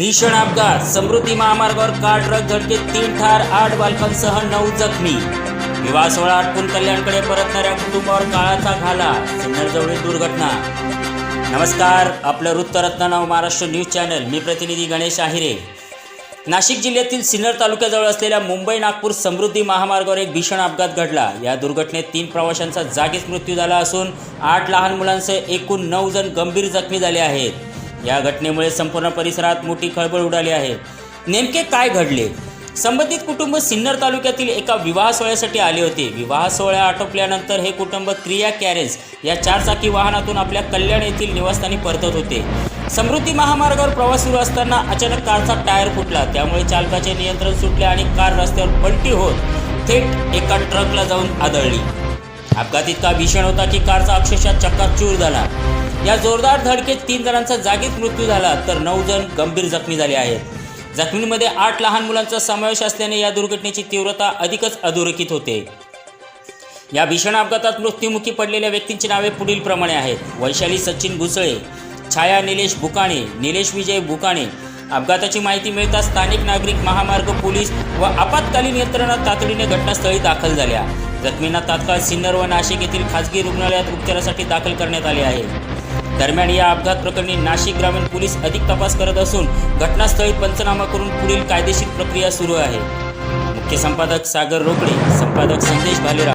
भीषण अपघात समृद्धी महामार्गावर कार ट्रक धडकेत तीन ठार आठ बालकांसह नऊ जखमी. विवाह सोहळा आटपून कल्याणकडे परतणाऱ्या कुटुंबावर काळाचा घाला सिन्नरजवळील दुर्घटना. नमस्कार आपलं वृत्तरत्न नाव महाराष्ट्र न्यूज चॅनल. मी प्रतिनिधी गणेश आहिरे. नाशिक जिल्ह्यातील सिन्नर तालुक्याजवळ असलेल्या मुंबई नागपूर समृद्धी महामार्गावर एक भीषण अपघात घडला. या दुर्घटनेत तीन प्रवाशांचा जागीच मृत्यू झाला असून आठ लहान मुलांसह एकूण नऊ जण गंभीर जखमी झाले आहेत. या घटनेमुळे संपूर्ण परिसरात मोठी खळबळ उडाली आहे. नेमके काय घडले? संबंधित कुटुंब सिन्नर तालुक्यातील एका विवाह सोहळ्यासाठी आले होते. विवाह सोहळा आटोपल्यानंतर हे कुटुंब क्रिया कॅरेज या चारचाकी वाहनातून आपल्या कल्याण येथील निवासस्थानी परतत होते. समृद्धी महामार्गावर प्रवास सुरू असताना अचानक कारचा टायर फुटला. त्यामुळे चालकाचे नियंत्रण सुटले आणि कार रस्त्यावर पलटी होत थेट एका ट्रकला जाऊन आदळली. अपघात इतका भीषण होता की कारचा अक्षरशः चक्काचूर झाला? या जोरदार धडकेत तीन जणांचा जागीच मृत्यू झाला तर नऊ जण गंभीर जखमी झाले आहेत. जखमींमध्ये आठ लहान मुलांचा समावेश असल्याने या दुर्घटनेची तीव्रता अधिकच अधोरेखित होते. या भीषण अपघातात मृत्युमुखी पडलेल्या व्यक्तींची नावे पुढील प्रमाणे आहेत. वैशाली सचिन भुसळे छाया निलेश बुकाणे निलेश विजय बुकाणे. अपघाताची माहिती मिळताच स्थानिक नागरिक महामार्ग पोलीस व आपत्कालीन यंत्रणा तातडीने घटनास्थळी दाखल झाल्या. जखमींना तात्काळ सिन्नर व नाशिक येथील खासगी रुग्णालयात उपचारासाठी दाखल करण्यात आले आहे. दरम्यान या अपघात प्रकरणी नाशिक ग्रामीण पोलीस अधिक तपास करत असून घटनास्थळी पंचनामा करून पुढील कायदेशीर प्रक्रिया सुरू आहे. मुख्य संपादक सागर रोकडे संपादक संदेश भालेराव.